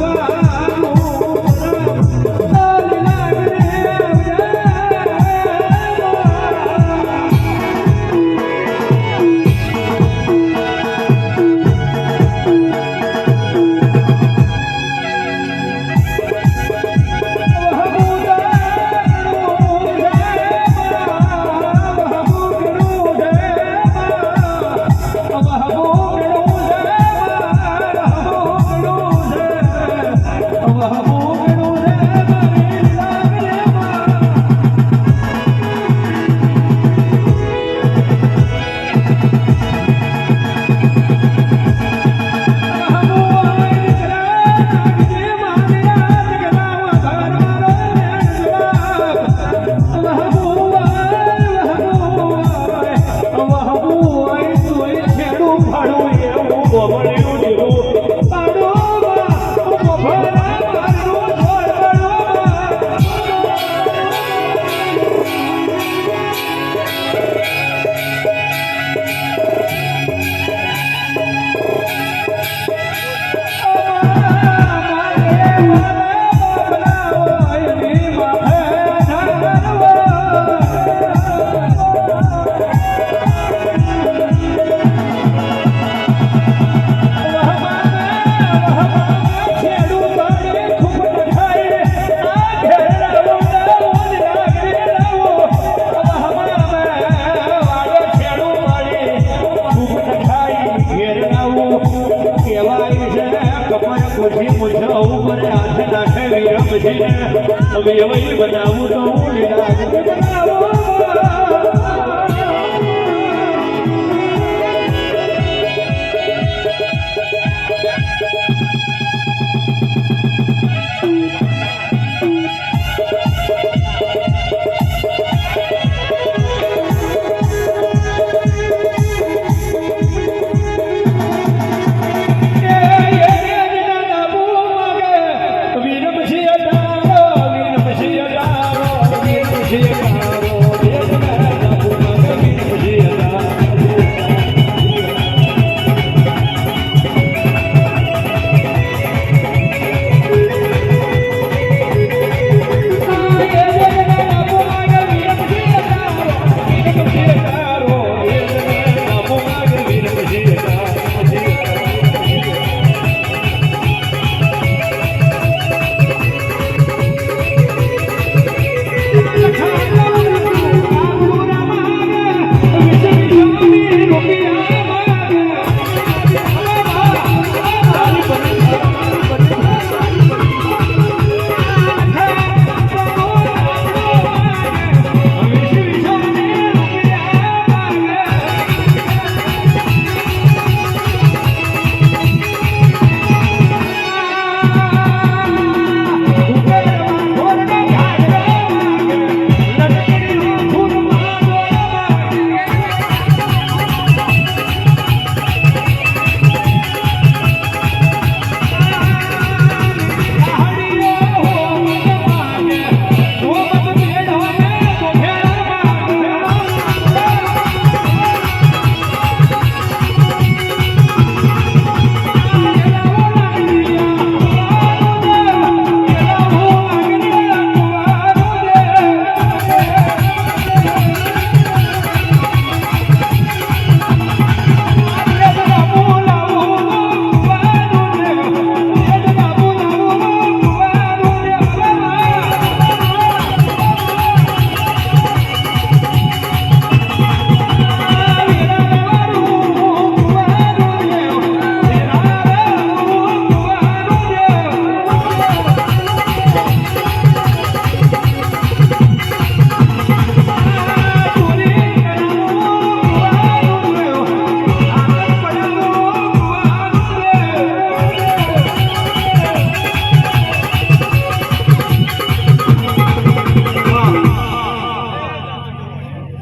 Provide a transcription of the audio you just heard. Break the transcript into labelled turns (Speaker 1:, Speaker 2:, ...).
Speaker 1: Wow. કમર કોઠી મુંજાવું પર હાથ નાખે વિરમ જીને હવે બનાવું તો હું લીલા